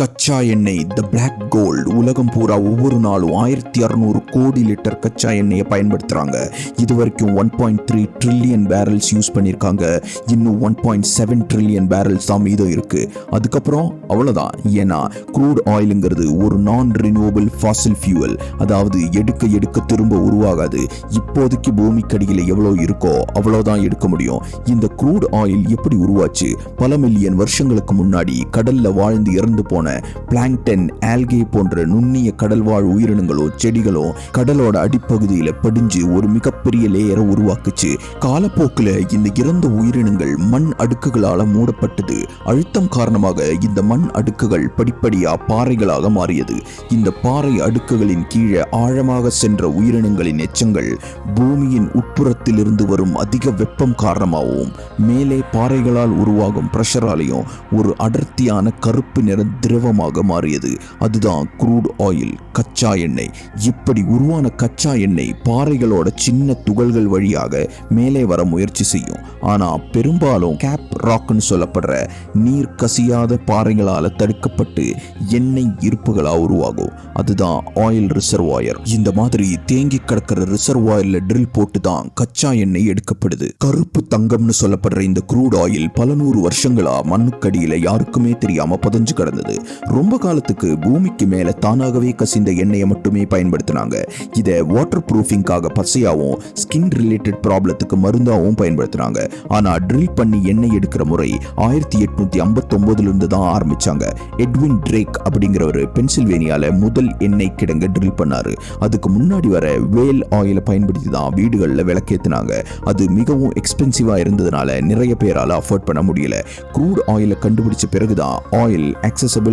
கச்சா எண்ணெய் த black gold உலகம் பூரா ஒவ்வொரு நாளும் ஆயிரத்தி அறுநூறு கோடி லிட்டர் கச்சா எண்ணெயை பயன்படுத்துகிறாங்க இது வரைக்கும் one point three trillion barrels use பண்ணியிருக்காங்க. இன்னும் one point seven trillion barrels தான் மீதம் இருக்குது அதுக்கப்புறம் அவ்வளோதான் ஏன்னா க்ரூட் ஆயிலுங்கிறது ஒரு நான் ரினியூவபிள் ஃபாசில் ஃபியூவல் அதாவது எடுக்க எடுக்க திரும்ப உருவாகாது. இப்போதைக்கு பூமிக்கடியில் எவ்வளோ இருக்கோ அவ்வளோதான் எடுக்க முடியும். இந்த க்ரூட் ஆயில் எப்படி உருவாச்சு? பல மில்லியன் வருஷங்களுக்கு முன்னாடி கடலில் வாழ்ந்து இறந்து போன போன. பிளாங்டன் ஆல்கே போன்ற நுண்ணிய கடல்வாழ் உயிரினங்களோ செடிகளோ கடலோட அடிப்பகுதியில் படிஞ்சு ஒரு மிகப்பெரிய லேயரை உருவாக்குச்சு. காலப்போக்கில் இந்த இறந்த உயிரினங்கள் மண் அடுக்குகளால் மூடப்பட்டது. அழுத்தம் காரணமாக இந்த மண் அடுக்குகள் படிப்படியாக பாறைகளாக மாறியது. இந்த பாறை அடுக்குகளின் கீழே ஆழமாக சென்ற உயிரினங்களின் எச்சங்கள் பூமியின் உட்புறத்திலிருந்து வரும் அதிக வெப்பம் காரணமாகவும் மேலே பாறைகளால் உருவாகும் பிரஷராலையும் ஒரு அடர்த்தியான கருப்பு நிற திரவமாக மாறியது. அதுதான் க்ரூட் ஆயில் கச்சா எண்ணெய். இப்படி உருவான கச்சா எண்ணெய் பாறைகளோட சின்ன துகள்கள் வழியாக மேலே வர முயற்சி செய்யும். ஆனால் பெரும்பாலும் கேப் ராக்னு சொல்லப்படுற நீர் கசியாத பாறைகளால் தடுக்கப்பட்டு எண்ணெய் இருப்புகளாக உருவாகும். அதுதான் ஆயில் ரிசர்வாயர் இந்த மாதிரி தேங்கி கிடக்கிற ரிசர்வாயர்ல ட்ரில் போட்டு தான் கச்சா எண்ணெய் எடுக்கப்படுது. கருப்பு தங்கம்னு சொல்லப்படுற இந்த க்ரூட் ஆயில் பல நூறு வருஷங்களா மண்ணுக்கடியில் யாருக்குமே தெரியாம புதஞ்சு கிடந்தது. ரொம்ப காலத்துக்கு பூமிக்கு மேலே தானாகவே கசிந்த எண்ணெயை மட்டுமே பயன்படுத்தினாங்க. இதை வாட்டர் ப்ரூஃபிங்காக பசையாகவும் ஸ்கின் ரிலேட்டட் ப்ராப்ளத்துக்கு மருந்தாகவும் பயன்படுத்தினாங்க. ஆனால் ட்ரில் பண்ணி எண்ணெய் எடுக்கிற முறை ஆயிரத்தி எட்நூத்தி ஐம்பத்தொம்பதுலேருந்து தான் ஆரம்பிச்சாங்க. எட்வின் ட்ரேக் அப்படிங்கிறவர் பென்சில்வேனியால முதல் எண்ணெய் கிடங்க ட்ரில் பண்ணாரு. அதுக்கு முன்னாடி வர வேல் ஆயிலை பயன்படுத்தி தான் வீடுகளில் விளக்கேற்றினாங்க அது மிகவும் எக்ஸ்பென்சிவா இருந்ததுனால நிறைய பேரால் அஃபோர்ட் பண்ண முடியல. க்ரூட் ஆயிலை கண்டுபிடிச்ச பிறகுதான் ஆயில்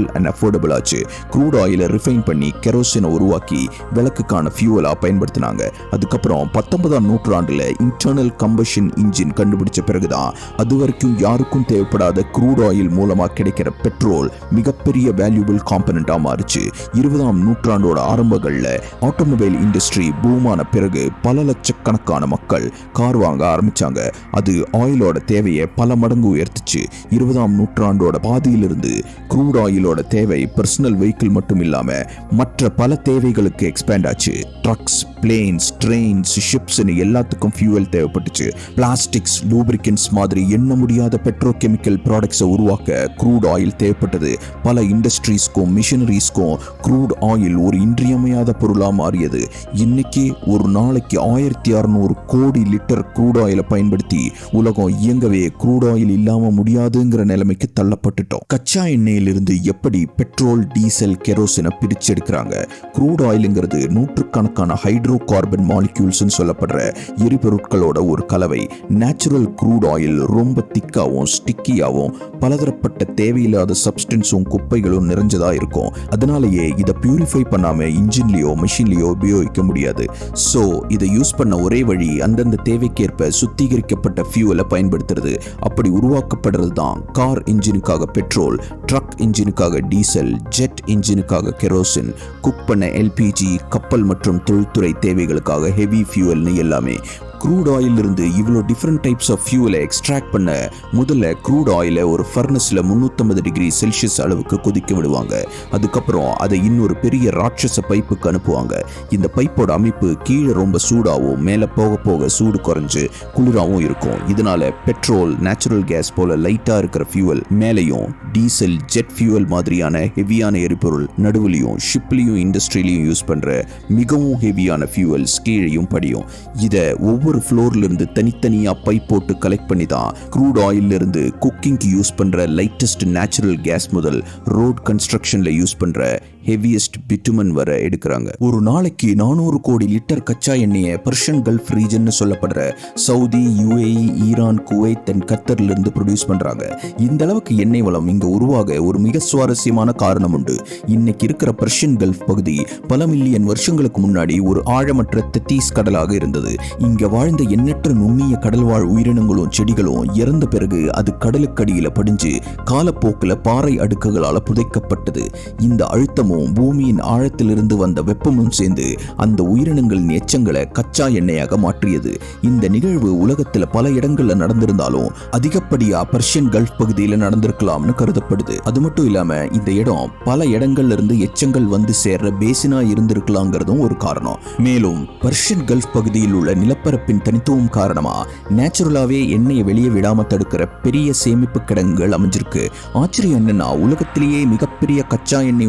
சிம்பிள் அண்ட் அஃபோர்டபுள் ஆச்சு. க்ரூட் ஆயிலை ரிஃபைன் பண்ணி கெரோசினை உருவாக்கி விளக்குக்கான ஃபியூவலாக பயன்படுத்தினாங்க. அதுக்கப்புறம் பத்தொன்பதாம் நூற்றாண்டில் இன்டர்னல் கம்பஷன் இன்ஜின் கண்டுபிடிச்ச பிறகுதான் அது வரைக்கும் யாருக்கும் தேவைப்படாத க்ரூட் ஆயில் மூலமாக கிடைக்கிற பெட்ரோல் மிகப்பெரிய வேல்யூபிள் காம்பனண்ட்டாக மாறுச்சு. இருபதாம் நூற்றாண்டோட ஆரம்பங்களில் ஆட்டோமொபைல் இண்டஸ்ட்ரி பூமான பிறகு பல லட்சக்கணக்கான மக்கள் கார் வாங்க ஆரம்பித்தாங்க அது ஆயிலோட தேவையை பல மடங்கு உயர்த்துச்சு. இருபதாம் நூற்றாண்டோட பாதியிலிருந்து க்ரூட் ஆயிலோட தேவை பர்சனல் வெஹிக்கிள் மட்டும் இல்லாம மற்ற பல தேவைகளுக்கு எக்ஸ்பேண்ட் ஆச்சு. ட்ரக்ஸ் பிளேன்ஸ் ட்ரெயின்ஸ் ஷிப்ஸ்னு எல்லாத்துக்கும் ஃபியூவல் தேவைப்பட்டுச்சு. பிளாஸ்டிக்ஸ் லூப்ரிகன்ஸ் மாதிரி எண்ண முடியாத பெட்ரோகெமிக்கல் ப்ராடக்ட்ஸை உருவாக்க க்ரூட் ஆயில் தேவைப்பட்டது. பல இண்டஸ்ட்ரீஸ்க்கும் மிஷினரிஸ்க்கும் க்ரூட் ஆயில் ஒரு இன்றியமையாத பொருளாக மாறியது. இன்னைக்கு ஒரு நாளைக்கு ஆயிரத்தி அறுநூறு கோடி லிட்டர் க்ரூட் ஆயிலை பயன்படுத்தி உலகம் இயங்கவே க்ரூட் ஆயில் இல்லாம முடியாதுங்கிற நிலைமைக்கு தள்ளப்பட்டுட்டோம். கச்சா எண்ணெயிலிருந்து எப்படி பெட்ரோல் டீசல் கெரோசினை பிரித்து எடுக்கிறாங்க க்ரூட் ஆயிலுங்கிறது நூற்றுக்கணக்கான ஹைட்ரோ கார்பன் மாலிக்யூல்ஸ்னு சொல்லப்படுற எரிபொருட்களோட ஒரு கலவை. நேச்சுரல் க்ரூட் ஆயில் ரொம்ப திக்காகவும் ஸ்டிக்கியாகவும் பலதரப்பட்ட தேவையில்லாத சப்ஸ்டன்ஸும் குப்பைகளும் நிறைஞ்சதாக இருக்கும். அதனாலேயே இதை பியூரிஃபை பண்ணாமல் இன்ஜின்லேயோ மிஷின்லேயோ உபயோகிக்க முடியாது. ஸோ இதை யூஸ் பண்ண ஒரே வழி அந்தந்த தேவைக்கேற்ப சுத்திகரிக்கப்பட்ட ஃபியூவலை பயன்படுத்துறது. அப்படி உருவாக்கப்படுறது தான் கார் இன்ஜினுக்காக பெட்ரோல் ட்ரக் இன்ஜினுக்காக டீசல் ஜெட் இன்ஜினுக்காக கெரோசின் குக் பண்ண எல்பிஜி கப்பல் மற்றும் தொழில்துறை தேவைகளுக்காக ஹெவி ஃபியூவல்னு எல்லாமே. க்ரூட் ஆயில் இருந்து இவ்வளோ டிஃப்ரெண்ட் டைப்ஸ் ஆஃப் ஃபியூவலை எக்ஸ்ட்ராக்ட் பண்ண முதல்ல க்ரூட் ஆயிலை ஒரு ஃபர்னஸில் முந்நூற்றம்பது டிகிரி செல்சியஸ் அளவுக்கு கொதிக்க விடுவாங்க. அதுக்கப்புறம் அதை இன்னொரு பெரிய ராட்சச பைப்புக்கு அனுப்புவாங்க. இந்த பைப்போட அமைப்பு கீழே ரொம்ப சூடாகவும் மேலே போக போக சூடு குறைஞ்சு குளிராகவும் இருக்கும். இதனால பெட்ரோல் நேச்சுரல் கேஸ் போல லைட்டாக இருக்கிற ஃபியூவல் மேலேயும் டீசல் ஜெட் ஃபியூவல் மாதிரியான ஹெவியான எரிபொருள் நடுவுலையும் ஷிப்லேயும் இண்டஸ்ட்ரியிலையும் யூஸ் பண்ணுற மிகவும் ஹெவியான ஃபியூவல்ஸ் கீழேயும் படியும். இதை ஒவ்வொரு ஃப்ளோர்ல இருந்து தனித்தனியா பைப் போட்டு கலெக்ட் பண்ணி தான் க்ரூட் ஆயில்ல இருந்து குக்கிங்க்கு யூஸ் பண்ணுற லைட்டஸ்ட் நேச்சுரல் கேஸ் முதல் ரோட் கன்ஸ்ட்ரக்ஷனில் யூஸ் பண்ணுற ஹெவியஸ்ட் பிட்டுமன் வர எடுக்கிறாங்க. ஒரு நாளைக்கு நானூறு கோடி லிட்டர் கச்சா எண்ணெயை பர்ஷியன் கல்ஃப் ரீஜன் சொல்லப்படுற Saudi UAE Iran Kuwait and கத்தர்ல இருந்து ப்ரொடியூஸ் பண்றாங்க. இந்த அளவுக்கு எண்ணெய் வளம் இங்க உருவாக ஒரு மிக சுவாரஸ்யமான காரணம் உண்டு. இன்னைக்கு இருக்கிற பர்ஷியன் கல்ஃப் பகுதி பல மில்லியன் வருஷங்களுக்கு முன்னாடி ஒரு ஆழமற்ற தெத்தீஸ் கடலாக இருந்தது. இங்க வாழ்ந்த எண்ணற்ற நுண்ணிய கடல்வாழ் உயிரினங்களும் செடிகளும் இறந்த பிறகு அது கடலுக்கடியில படிஞ்சு காலப்போக்கில் பாறை அடுக்குகளால் புதைக்கப்பட்டது. இந்த அழுத்தம் அழுத்தமும் பூமியின் ஆழத்திலிருந்து வந்த வெப்பமும் சேர்ந்து அந்த உயிரினங்களின் எச்சங்களை கச்சா எண்ணெயாக மாற்றியது. இந்த நிகழ்வு உலகத்தில் பல இடங்களில் நடந்திருந்தாலும் அதிகப்படியா பர்ஷியன் கல்ஃப் பகுதியில் நடந்திருக்கலாம்னு கருதப்படுது. அது மட்டும் இல்லாம இந்த இடம் பல இடங்கள்ல இருந்து எச்சங்கள் வந்து சேர்ற பேசினா இருந்திருக்கலாங்கிறதும் ஒரு காரணம். மேலும் பர்ஷியன் கல்ஃப் பகுதியில் உள்ள நிலப்பரப்பின் தனித்துவம் காரணமா நேச்சுரலாவே எண்ணெயை வெளியே விடாம தடுக்கிற பெரிய சேமிப்பு கிடங்குகள் அமைஞ்சிருக்கு. ஆச்சரியம் என்னன்னா உலகத்திலேயே மிகப்பெரிய கச்சா எண்ணெய்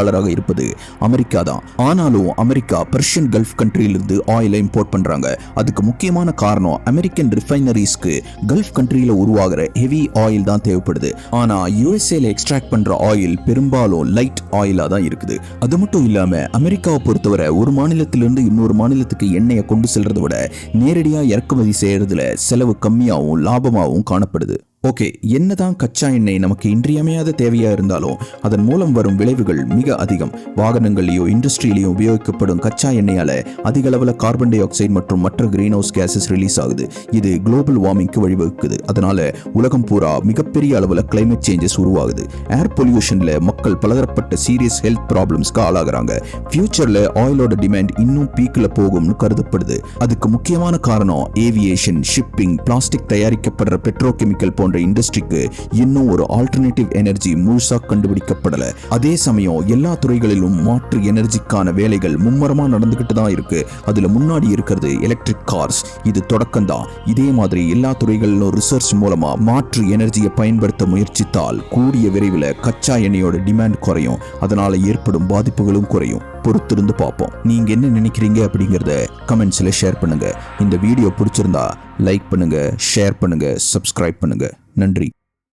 உற்பத்தியாளராக இருப்பது அமெரிக்கா தான் ஆனாலும் அமெரிக்கா பர்ஷியன் கல்ஃப் கண்ட்ரியிலிருந்து ஆயிலை இம்போர்ட் பண்றாங்க. அதுக்கு முக்கியமான காரணம் அமெரிக்கன் ரிஃபைனரிஸ்க்கு கல்ஃப் கண்ட்ரியில உருவாகிற ஹெவி ஆயில் தான் தேவைப்படுது. ஆனா யூஎஸ்ஏல எக்ஸ்ட்ராக்ட் பண்ற ஆயில் பெரும்பாலும் லைட் ஆயிலா தான் இருக்குது. அது மட்டும் இல்லாம அமெரிக்காவை பொறுத்தவரை ஒரு மாநிலத்திலிருந்து இன்னொரு மாநிலத்துக்கு எண்ணெயை கொண்டு செல்றதை விட நேரடியாக இறக்குமதி செய்யறதுல செலவு கம்மியாகவும் லாபமாகவும் காணப்படுது. ஓகே என்னதான் கச்சா எண்ணெய் நமக்கு இன்றியமையாத தேவையா இருந்தாலும் அதன் மூலம் வரும் விளைவுகள் மிக அதிகம். வாகனங்கள்லயோ இண்டஸ்ட்ரியிலையோ உபயோகிக்கப்படும் கச்சா எண்ணெயால அதிக அளவில் கார்பன் டை ஆக்சைடு மற்றும் மற்ற கிரீன் ஹவுஸ் கேசஸ் ரிலீஸ் ஆகுது. இது குளோபல் வார்மிங்க்கு வழிவகுக்குது. அதனால உலகம் பூரா மிகப்பெரிய அளவில் கிளைமேட் சேஞ்சஸ் உருவாகுது. ஏர் பொல்யூஷன்ல மக்கள் பலதரப்பட்ட சீரியஸ் ஹெல்த் ப்ராப்ளம்ஸ்க்கு ஆளாகிறாங்க. ஃபியூச்சரில் ஆயிலோட டிமாண்ட் இன்னும் பீக்கில் போகும்னு கருதப்படுது. அதுக்கு முக்கியமான காரணம் ஏவியேஷன் ஷிப்பிங் பிளாஸ்டிக் தயாரிக்கப்படுற பெட்ரோகெமிக்கல் போன்ற இண்டஸ்ட்ரிக்கு இன்னும் ஒரு ஆல்டர்னேட்டிவ் எனர்ஜி முழுசா கண்டுபிடிக்கப்படல. அதே சமயம் எல்லா துறைகளிலும் மாற்று எனர்ஜிக்கான வேலைகள் மும்மரமா நடந்துகிட்டு தான் இருக்கு. அதுல முன்னாடி இருக்கிறது எலக்ட்ரிக் கார்ஸ் இது தொடக்கம் தான். இதே மாதிரி எல்லா துறைகளிலும் ரிசர்ச் மூலமா மாற்று எனர்ஜியை பயன்படுத்த முயற்சித்தால் கூடிய விரைவில் கச்சா எண்ணெயோட டிமாண்ட் குறையும். அதனால ஏற்படும் பாதிப்புகளும் குறையும். பொறுத்திருந்து பார்ப்போம். நீங்க என்ன நினைக்கிறீங்க அப்படிங்கறத கமெண்ட்ஸ்ல ஷேர் பண்ணுங்க. இந்த வீடியோ பிடிச்சிருந்தா லைக் பண்ணுங்க ஷேர் பண்ணுங்க சப்ஸ்கிரைப் பண்ணுங்க. நன்றி.